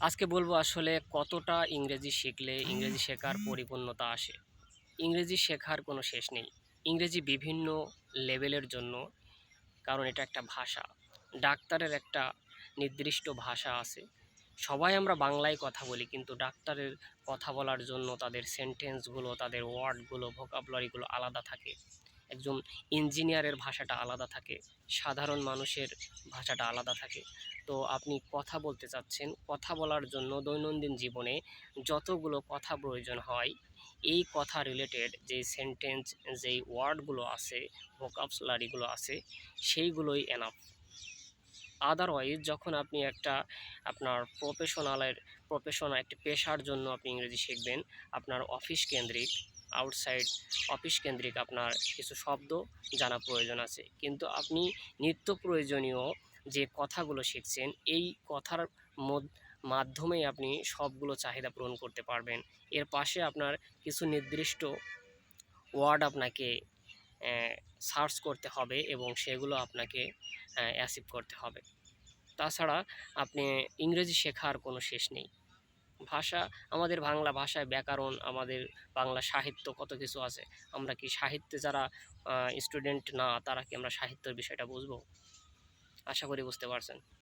আজকে বলব আসলে কতটা ইংরেজি শিখলে ইংরেজি শেখার পরিপূর্ণতা আসে। ইংরেজি শেখার কোনো শেষ নেই। ইংরেজি বিভিন্ন লেভেলের জন্য, কারণ এটা একটা ভাষা। ডাক্তারের একটা নির্দিষ্ট ভাষা আছে। সবাই আমরা বাংলায় কথা বলি, কিন্তু ডাক্তারের কথা বলার জন্য তাদের সেন্টেন্সগুলো তাদের ওয়ার্ডগুলো ভোকাবুলারিগুলো আলাদা থাকে। একজন ইঞ্জিনিয়ারের ভাষাটা আলাদা থাকে, সাধারণ মানুষের ভাষাটা আলাদা থাকে। তো আপনি কথা বলতে চাচ্ছেন, কথা বলার জন্য দৈনন্দিন জীবনে যতগুলো কথা প্রয়োজন হয়, এই কথা রিলেটেড যেই সেন্টেন্স যেই ওয়ার্ডগুলো আছে ভোকাবুলারিগুলো আছে, সেইগুলোই এনাফ আদারওয়াইজ যখন আপনি একটা আপনার প্রফেশনালের প্রফেশনাল একটি পেশার জন্য আপনি ইংরেজি শিখবেন, আপনার অফিস কেন্দ্রিক আউটসাইড অফিস কেন্দ্রিক আপনার কিছু শব্দ জানা প্রয়োজন আছে। কিন্তু আপনি নিত্য প্রয়োজনীয় যে কথাগুলো শিখছেন, এই কথার মধ্য মাধ্যমেই আপনি সবগুলো চাহিদা পূরণ করতে পারবেন। এর পাশে আপনার কিছু নির্দিষ্ট ওয়ার্ড আপনাকে সার্চ করতে হবে এবং সেগুলো আপনাকে অ্যাসিভ করতে হবে। তাছাড়া আপনি ইংরেজি শেখার কোনো শেষ নেই। ভাষা, আমাদের বাংলা ভাষায় ব্যাকরণ, আমাদের বাংলা সাহিত্য কত কিছু আছে। আমরা কি সাহিত্যে যারা স্টুডেন্ট না, তারা কি আমরা সাহিত্যের বিষয়টা বুঝব? আশা করি বুঝতে পারছেন।